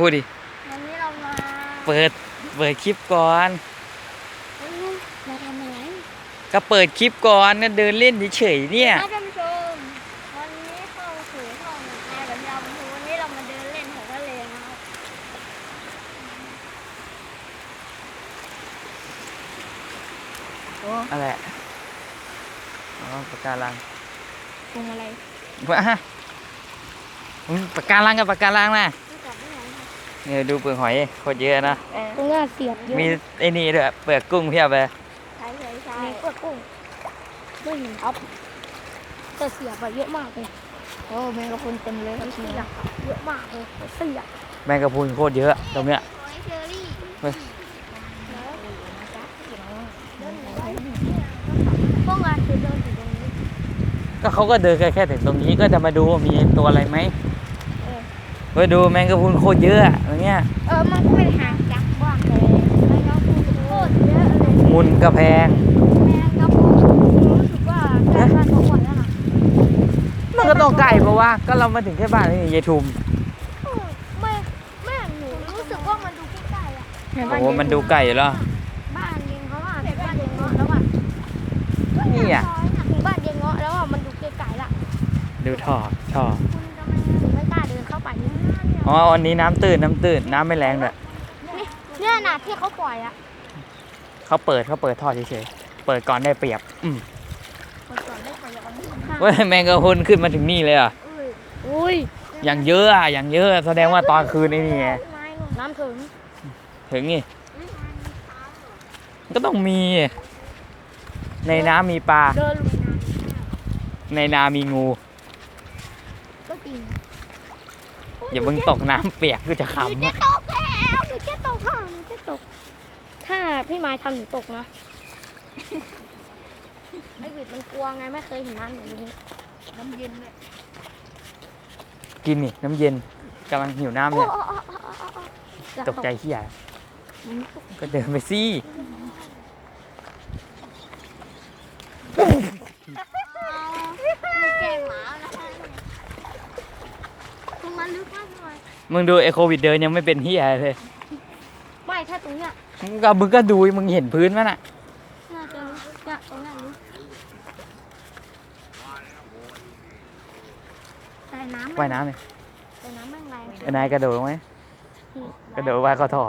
พูดดิ วันนี้เรามาเปิด เปิดคลิปก่อนเอ้ยมาทำอะไรก็เปิดคลิปก่อนก็เดินเล่นเฉยๆเนี่ย ท่านผู้ชมวันนี้เข้าสู่ช่องแอร์กับยาวบันทูวันนี้เรามาเดินเล่นแถวทะเลนะครับโอ้อะไรอ๋อปากการังตรงอะไรว้าอืมปากการังกับปากการังนะ เนี่ยดูเปลือกหอยโคตรเยอะนะตรงนี้เสียบเยอะมีไอ้นี่ด้วยเปลือกกุ้งเพียบเลย ใช่ใช่ใช่มีเปลือกกุ้งไม่เห็นครับแต่เสียบอะเยอะมากเลยโอ้แมงกะพรุนเต็มเลยครับเสียบอะเยอะมากเลยเสียบแมงกะพรุนโคตรเยอะตรงเนี้ยเชอรี่เฮ้ยพวกงานคือเดินอยู่ตรงนี้ก็เขาก็เดินกันแค่ถึงตรงนี้ก็จะมาดูว่ามีตัวอะไรไหมเออ เฮ้ยดูแมงกะพรุนโคตรเยอะอะตรงเนี้ยเออมันก็ไม่ได้ห่างจากบ้านเลยแมงกะพรุนโคตรเยอะเลยมุนกระแพงแมงกะพรุนรู้สึกว่าใกล้บ้านเขาก่อนแล้วนะมันก็ต้องใกล้เพราะว่าก็เรามาถึงแค่บ้านนี่ยายทุมเออไม่แม่หนูรู้สึกว่ามันดูใกล้ๆอะโอ้โหมันดูไกลอยู่แล้วบ้านเยงเขาอะบ้านเยงเงาะแล้วอะนี่อะถึงบ้านเยงเงาะแล้วอะมันดูไกลๆละดูท่อท่อ อ๋อวันนี้น้ำตื้นน้ำตื้นน้ำไม่แรงด้วยเนี่ยน่ะที่เขาปล่อยอะเขาเปิดเขาเปิดท่อเฉยๆเปิดก่อนได้เปรียบอืมมันก่อนได้ปล่อยอย่างนี้ข้างเว้ยแมงกะพรุนขึ้นมาถึงนี่เลยอะๆอุ้ยอย่างเยอะอะอย่างเยอะแสดงว่าตอนคืนไอ้นี่ไงน้ำถึงถึงนี่ก็ต้องมี ในน้ำมีปลา เดินลงน้ในนามีงูำก็จริง อย่าเพิ่งตกน้ำเปียกก็จะหนูขำจะอะตกแล้วหนูจะตกค่ะหนูจะตก ถ้าพี่ไม้ทำหนูตกนะไอวิดมันกลัวไงไม่เคยเห็นน้ำอย่างนี้น้ำเย็นเลยกินนี่น้ำเย็นกำลังหิวน้ำเนี่ยตกใจเฮียก็เดินไปสิ มีแกงหมานะคะตรงมันลึกมากเลย มึงดูไอโควิดเดินยังไม่เป็นเฮียเลยไม่ถ้าตรงเนี้ยมึงก็มึงก็ดูมึงเห็นพื้นมั้ยน่ะน่าจะลึกเนี่ยตรงนั้นลึกแต่น้ำว่ายน้ำเลยแต่น้ำแม่งแรงไอ้นายกระโดดลงไหมกระโดดว่ายเข้าท่อ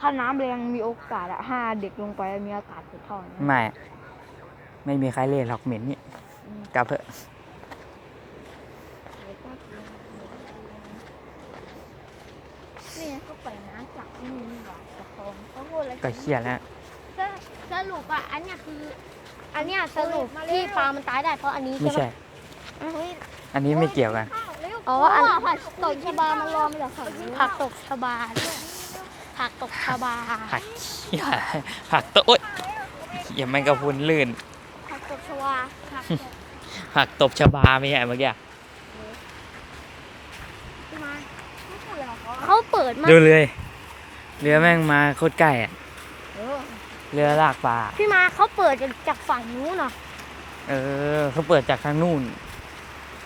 ถ้าน้ำแรงมีโอกาสอะถ้าเด็กลงไปมีโอกาสติดท่อนะไม่ไม่มีใครเล่นหรอกเหม็นนี่กลับเถอะ นี่ไงเขา ปล่อยน้ำจากนี่นี่หว่าจากคลองเขาพูดอะไรก็เครียดแล้วสสรุปอะอันเนี้ยคือ อันเนี้ยสรุปที่ปลามันตายได้เพราะอันนี้ไม่ใช่ใช่ไหมอันนี้ไม่เกี่ยวกัน อ๋ออันผักตกชบามันรอไม่เหรอผักตกชบาผักตกชบาผักเหี้ยผักโตะโอ๊ยอย่าแมงกะพรุนลื่นผักตกชวาผักตกผักตบชบาไม่ใช่เมื่อกี้ ที่มา เขาเปิดมาดูเลยเรือแม่งมาโคตรใกล้อะเรือลากปลาพี่มาเขาเปิดจากฝั่งนู้นน่ะเออเขาเปิดจากทางนู่น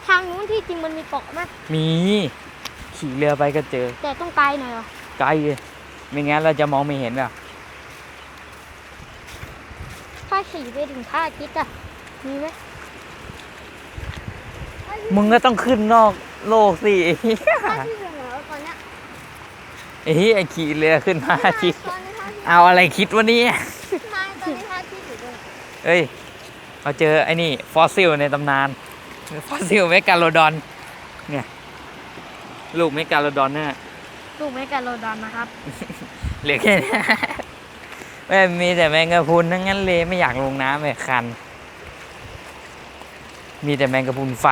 ทางนู้นที่จริงมันมีเกาะไหมมีขี่เรือไปก็เจอ แต่ต้องไกลหน่อยเหรอไกลเลยไม่งั้นเราจะมองไม่เห็นอะถ้าขี่ไปถึงท่าอาทิตย์อะมีไหมมึงก็ต้องขึ้นนอกโลกสิไอ้เหี้ยท่าที่เหนือตอนเนี้ย ไอ้เหี้ยขี่เรือขึ้นมาทีตอนนี้ท่าที่เอาอะไรคิดวะเนี่ยนายตอนนี้ท่าที่อยู่ตรงเอ้ยเราเจอไอ้นี่ฟอสซิลในตำนาน ฟอสซิลเมกาโลดอน เนี่ย ลูกเมกาโลดอนเนี่ยลูกเมกาโลดอนนะครับ เหลือแค่นี้แม่งมีแต่แมงกะพรุนทั้งนั้นเลยไม่อยากลงน้ำเลยคัน มีแต่แมงกะพรุนไฟ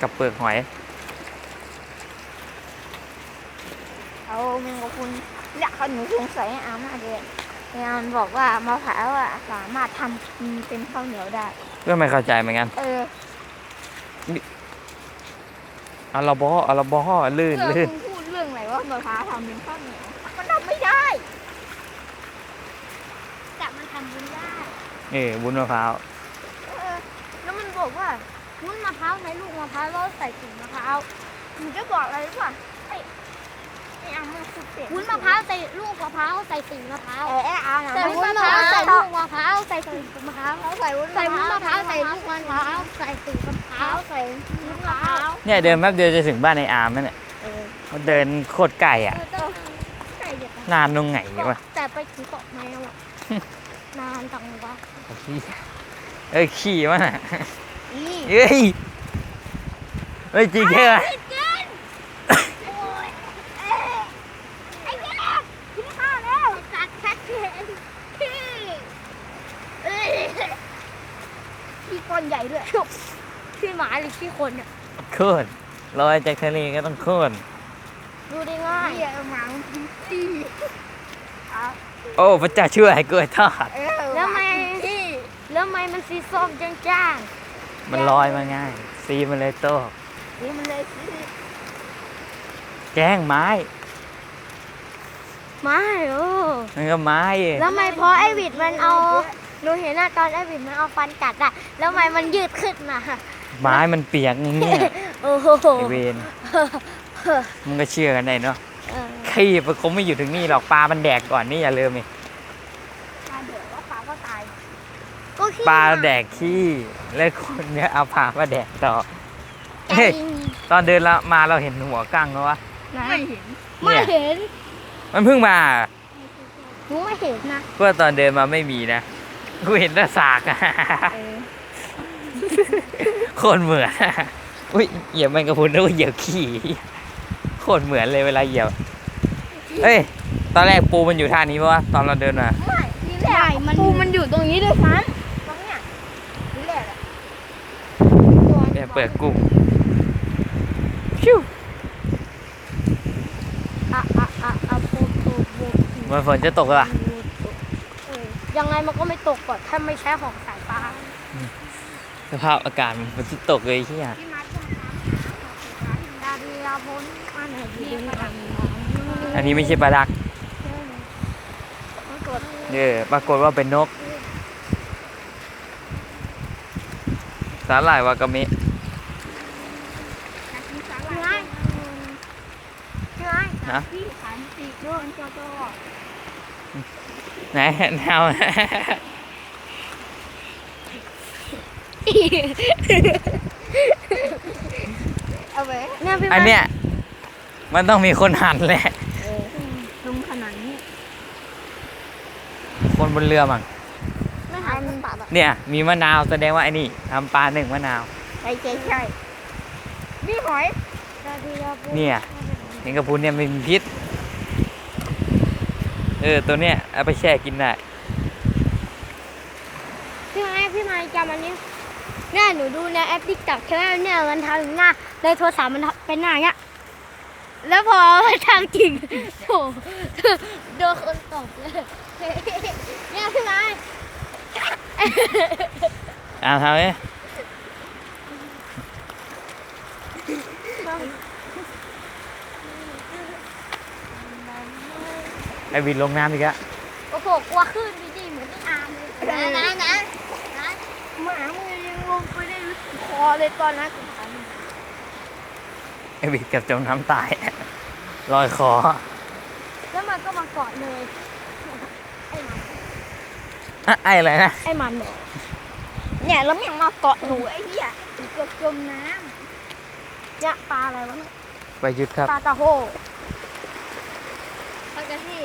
กับเปลือกหอย เอาเมงกะพรุนอยากเขาหนูสงสัยอามากเลยอามันบอกว่ามะพร้าวอะสามารถทำกินเป็นข้าวเหนียวได้ ก็ไม่เข้าใจเหมือนกันเอออาราบออาราบอลื่นเออลื่นคุณพูดเรื่องอะไรว่ามะพร้าวทำเป็นข้าวเหนียวมันทำไม่ได้แต่มันทำบุญได้เออบุญมะพร้าวเออแล้วมันบอกว่าวุ้นมะพร้าวใช้ลูกมะพร้าวแล้วใส่ถุงมะพร้าวหนูจะบอกอะไรรู้ป่ะไอ้ไอ้อามันสุดเด็ด วุ้นมะพร้าวใส่ลูกมะพร้าวใส่สีมะพร้าวเออไอ้อาร์ใส่วุ้นมะพร้าวใส่ลูกมะพร้าวใส่สีมะพร้าวใส่วุ้นใส่วุ้นมะพร้าวใส่ลูกมะพร้าวใส่สีมะพร้าวใส่ลูกมะพร้าวเนี่ยเดินแป๊บเดียวจะถึงบ้านไออาร์มแล้วเนี่ยเออเขาเดินโคตรไกลอะใส่เด็ดนานตรงไหนวะแต่ไปถึงเกาะแมวอะนานจังวะขี้เอ้ยขี่วะน่ะอีเฮ้ยเฮ้ยจริงแค่ไหมโอ้ยเอ้ยไอ้เหี้ยกินข้าวแล้วกัดแค่เห็นพี่เอ้ยพี่ ก้อนใหญ่ด้วยพี่หมาหรือพี่คนเนี่ยโคตรลอยจากทะเลก็ต้องโคตรดูได้ง่ายเหี้ยหมังพี่โอ้พระเจ้าช่วยกล้วยทอดเออแล้วทำไมพี่แล้วทำไมมันสีส้มจ้างมันลอยมาง่าย ซีมันเลยโตกนี่มันเลยสิแกล้งไม้ๆไม่โอ้มันก็ไม้เองแล้วทำไมพอไอวิดมันเอา หนูเห็นอะตอนไอวิดมันเอาฟันกัดอะแล้วทำไมมันยืดขึ้นมาไม้มันเปียกอย่างเงี้ยโอ้โหไอเวนมันก็เชื่อกันได้เนาะเออขี้มันคงไม่อยู่ถึงนี่หรอกปลา มันแดกก่อนนี่อย่าลืมนี่ปลาเดือดว่าปลาก็ตายก็ขี้ปลาแดกขี้แล้วคนเนี้ยเอาปลามาแดกต่อเฮ้ยจริงตอนเดินละมาเราเห็นหัวกั้งแล้ววะนะไม่เห็นไม่เนี่ยเห็น มันเพิ่งมาหนูไม่เห็นนะเพื่อตอนเดินมาไม่มีนะ กูเห็นแต่สากอะเออโคตรเหมือนอุ้ยเหยียบแมงกะพรุนแล้วก็เหยียบขี้โคตรเหมือนเลยเวลาเหยียบเอ้ยตอนแรกปูมันอยู่ท่านี้ปะวะตอนเราเดินมาไม่ทีแรใช่กมันปูมันอยู่ตรงนี้ด้วยซ้ำตรงเนี้ยทีแรกอะเนี่ยเปิดกุ้งชิวอะอะอะอะโปโปโปมันฝนจะตกแล้วล่ะเออ ยังไงมันก็ไม่ตกก่อนถ้าไม่ใช้ของสายฟ้าสภาพอากาศมันฝนจะตกเลยที่อะที่มัดตรงน้ดาดีลาพ้นอันไหนดีอันนี้ไม่ใช่ปลาดักมันกดเออปรากฏว่าเป็นนก สาหร่ายวากามิำมีสาหไงร่ายไงนะพี่ขั นติโดนจอจอไหนแนวเอาไว้เนี่ยพี่อันเนี้ยมันต้องมีคนหันแหละ ลุงขนาดนี้คนบนเรือมั้งไม่หันมันปากอะเนี่ย มีมะนาวแสดงว่าไอ้นี่ทำปลาหนึ่งมะนาว ใช่ใช่ใช่นี่หอยดาดีลาพ้นเนี่ยเห็นกระพุนเนี่ยมันมีพิษเออตัวเนี้ยเอาไปแช่กินได้พี่ไม้พี่ไม้จำอันนี้เนี่ยหนูดูในแอปติ๊กต็อกใช่ไหมเนี่ยมันทำหน้าในโทรศัพท์มันเป็นหน้าอย่างเงี้ยแล้วพอทางจริงโอ้โดนคนตบเลยเนี่ยพี่ไม้อ่าทำเนี่ยไอ วินลงน้ำอีกอะโอ้โหกลัวขึ้นดีดีเหมือนที่อาร์มเลยนะนะนะนะหมามือยังลงไปได้รู้สึกคอเลยตอนนั้นไอวินเกับจมน้ำตายลอยคอ แล้วมันก็มาเกาะเลยไอ้มันอะไออะไรนะ ไอ้มันเนี่ยเนี่ยแล้วมันมาเกาะหนูไอ้เหี้ยเกือบจมน้เนี่ยปลาอะไรวะเนี่ยไปยุดครับ ปลาตะโห กระที่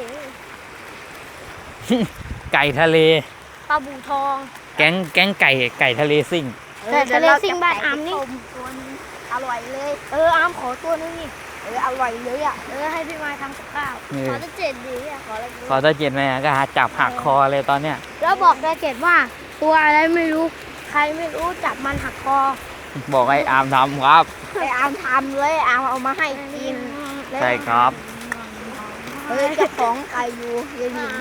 ไก่ทะเล ปลาบูทองแก๊งแก๊งไก่ไก่ทะเลซิ่งำแต่ทะเลซิ่งบ้านอามนี่ ตัวนึงอร่อยเลย เอออามขอตัวนึงนี่เอออร่อยเลยอะ เออให้พี่ไม้ทำกับข้าว เออ ขอตะเจ็ดดีอะขออะไรดีพอตะเกียบมาก็หาจับหักคอเลยตอนเนี้ย แล้วบอกตะเจ็ดว่า ตัวอะไรไม่รู้ ใครไม่รู้จับมันหักคอบอกไอ้อามทำครับ ไอ้อามทำเลยอามเอามาให้กิน ใช่ครับ เออเจ้าของไก่อยู่ยายลิน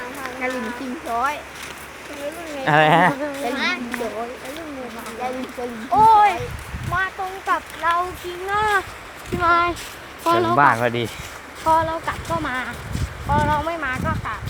ยายลินกินช้อยอะไรฮะยายลินกินช้อยยายลินกินโอ้ยมาตรงกับเราจริงอะพี่ไม้พอถึงเราบ้านพอดี พอเรากลับก็มา พอเราไม่มาก็กลับ